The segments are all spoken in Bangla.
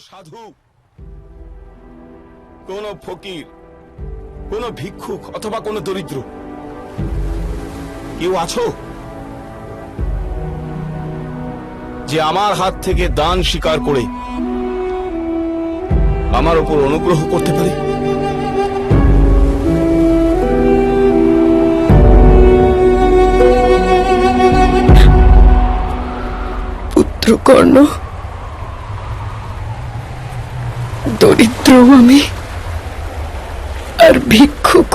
সাধু, কোন ফকির, কোন ভিক্ষুক অথবা কোন দরিদ্র। কেউ আছো? যে আমার হাত থেকে দান স্বীকার করে আমার উপর অনুগ্রহ করতে পারে? পুত্র কর্ণ দরিদ্র আমি আর ভিক্ষুক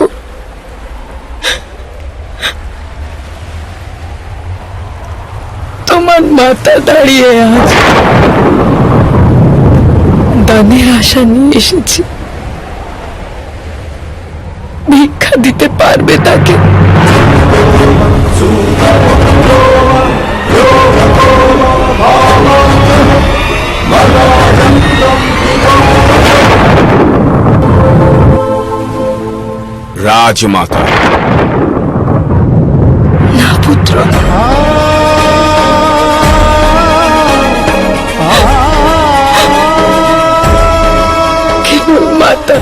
তোমার মাতা দাঁড়িয়ে আজ দানের আশা নিয়ে এসেছি। ভিক্ষা দিতে পারবে তাকে। রাজমাতা। না, পুত্র। মাতা।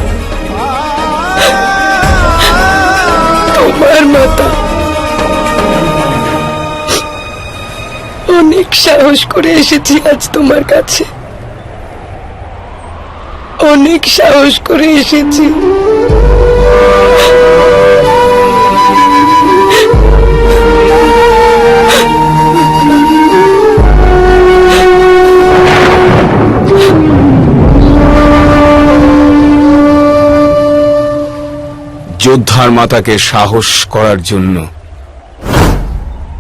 তোমার মাতা। অনেক সাহস করে এসেছি আজ তোমার কাছে। অনেক সাহস করে এসেছি। যোদ্ধার মাতাকে সাহস করার জন্য।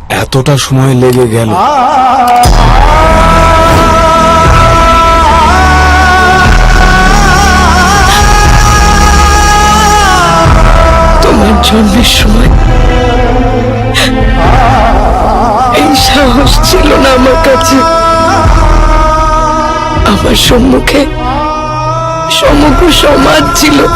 এতটা সময় লেগে গেল। তোমার জন্মের সময়। এই সাহস ছিল না আমার কাছে। আমার সম্মুখে সমগ্র সমাজ ছিল।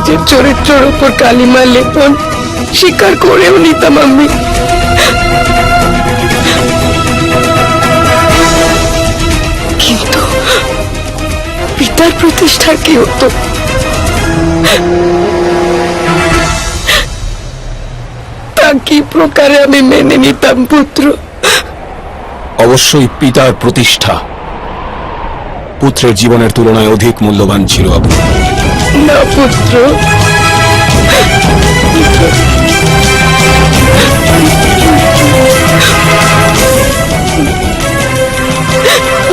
নিজের চরিত্রের উপর কালিমা লেপন, স্বীকার করেও নিতাম আমি। কিন্তু পিতার প্রতিষ্ঠা কি হতো? তা কি প্রকারে আমি মেনে নিতাম, পুত্র? অবশ্যই পিতার প্রতিষ্ঠা। পুত্রের জীবনের তুলনায় অধিক মূল্যবান ছিল আপনি না, পুত্র।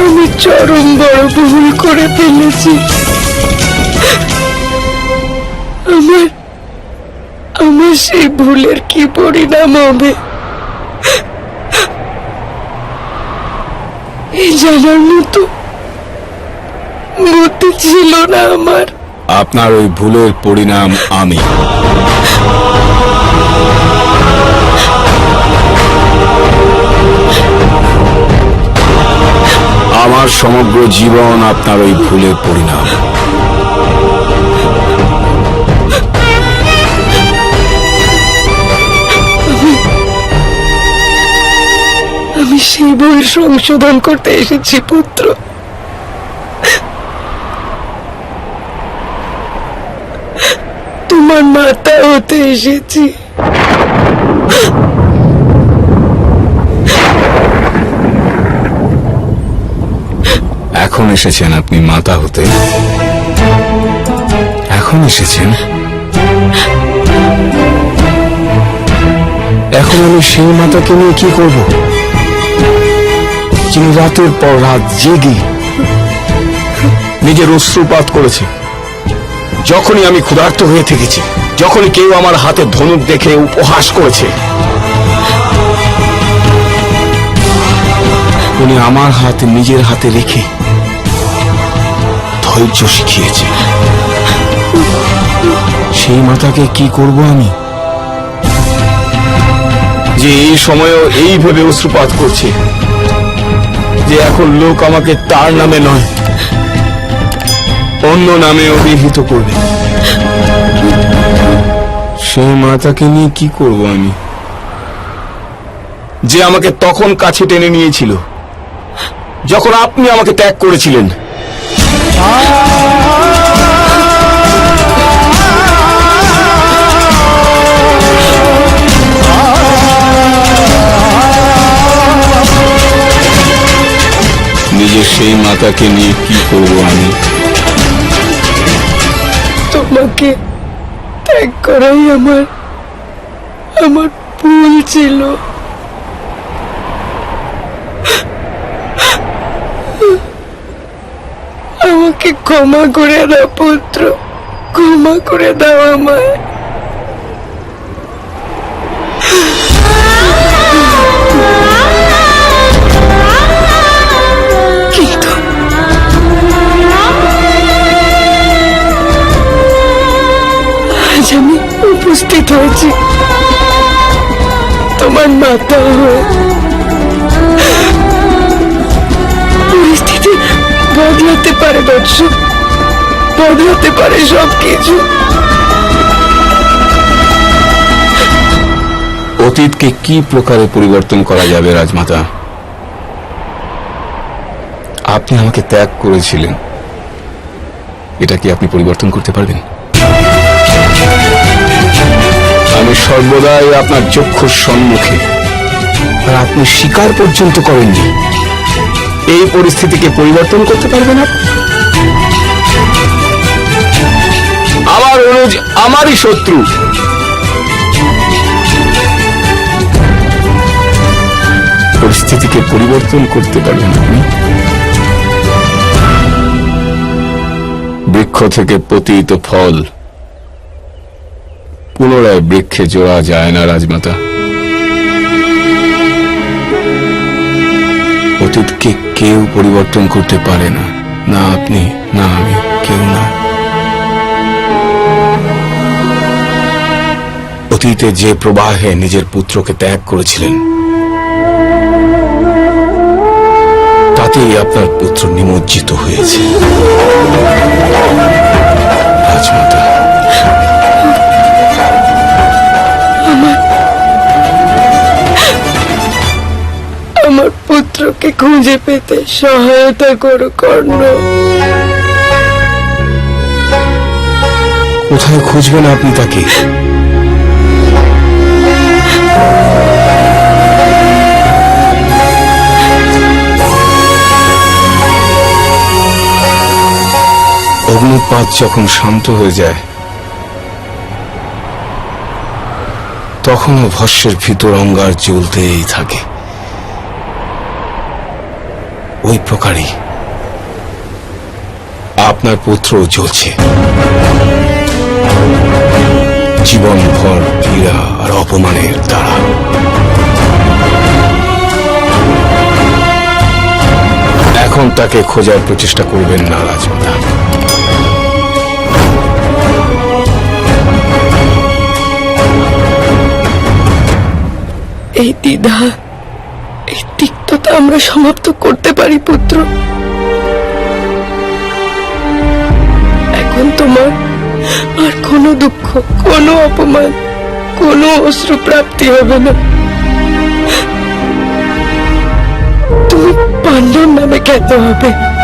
আমি চরম বড় ভুল করে ফেলেছি। আমার আমার সেই ভুলের কি পরিণাম হবে? জানার মতো বুদ্ধি ছিল না আমার। আপনার ওই ভুলের পরিণাম আমি। আমার সমগ্র জীবন আপনার ওই ভুলের পরিণাম। আমি সেই বইয়ের সংশোধন করতে এসেছি, পুত্র। তোমার মাতা হতে এসেছি। এখন এসেছেন আপনি মাতা হতে। এখন এসেছেন। এখন আমি সেই মাতাকে নিয়ে কি করব? যিনি রাতের পর রাত জেগে নিজের অশ্রুপাত করেছে। যখনই আমি ক্ষুধার্ত হয়ে থেকেছি, যখনই কেউ আমার হাতে ধনুক দেখে উপহাস করেছে, উনি আমার হাত নিজের হাতে রেখে ধৈর্য শিখিয়েছে। সেই মাতাকে কি করব আমি? যে এই সময়ও এই ভেবে অশ্রুপাত করছে, যে এখন লোক আমাকে তার নামে নয় অন্য নামে অভিহিত করবে। সেই মাতাকে নিয়ে কি করব আমি? যে আমাকে তখন কাছে টেনে নিয়েছিল, যখন আপনি আমাকে ত্যাগ করেছিলেন। নিজের সেই মাতাকে নিয়ে কি করব আমি? তোমাকে ত্যাগ করাই আমার আমার ভুল ছিল। আমাকে ক্ষমা করে দাও, পুত্র। ক্ষমা করে দাও আমায়। তোমার মাতা। পরিস্থিতি বদলাতে পারে বৎস। বদলাতে পারে সব কিছু অতীতকে কি প্রকারে পরিবর্তন করা যাবে, রাজমাতা? আপনি আমাকে ত্যাগ করেছিলেন। এটা কি আপনি পরিবর্তন করতে পারবেন? সর্বদাই আপনার চক্ষুর সম্মুখে। আর আপনি স্বীকার পর্যন্ত করেননি। এই পরিস্থিতিকে পরিবর্তন করতে পারবেন আপনি। আমার অনুজ আমারই শত্রু। পরিস্থিতিকে পরিবর্তন করতে পারবেন আপনি। বৃক্ষ থেকে পতিত ফল পুনরায় বৃক্ষে জোড়া যায় না রাজমাতা। অতীতকে কেউ পরিবর্তন করতে পারে না। না আপনি, না আমি, কেউ না। অতীতে যে প্রবাহে নিজের পুত্রকে ত্যাগ করেছিলেন, তাতেই আপনার পুত্র নিমজ্জিত হয়েছে। খুঁজে পেতে সহায়তা করো, কর্ণ। কোথায় খুঁজবেন আপনি তাকে? অগ্নুৎপাত যখন শান্ত হয়ে যায়, তখনও ভস্যের ভিতর অঙ্গার জ্বলতেই থাকে। ওই প্রকারই। আপনার পুত্র জ্বলছে। জীবনভর পীড়া আর অপমানের দ্বারা। এখন তাকে খোঁজার প্রচেষ্টা করবেন না রাজমাতা এই দ্বিধা, এই আমরা সমাপ্ত করতে পারি, পুত্র। এখন তোমার আর কোনো দুঃখ, কোনো অপমান, কোনো অশ্রু প্রাপ্তি হবে না। তুমি পাণ্ডব নামে খ্যাত হবে।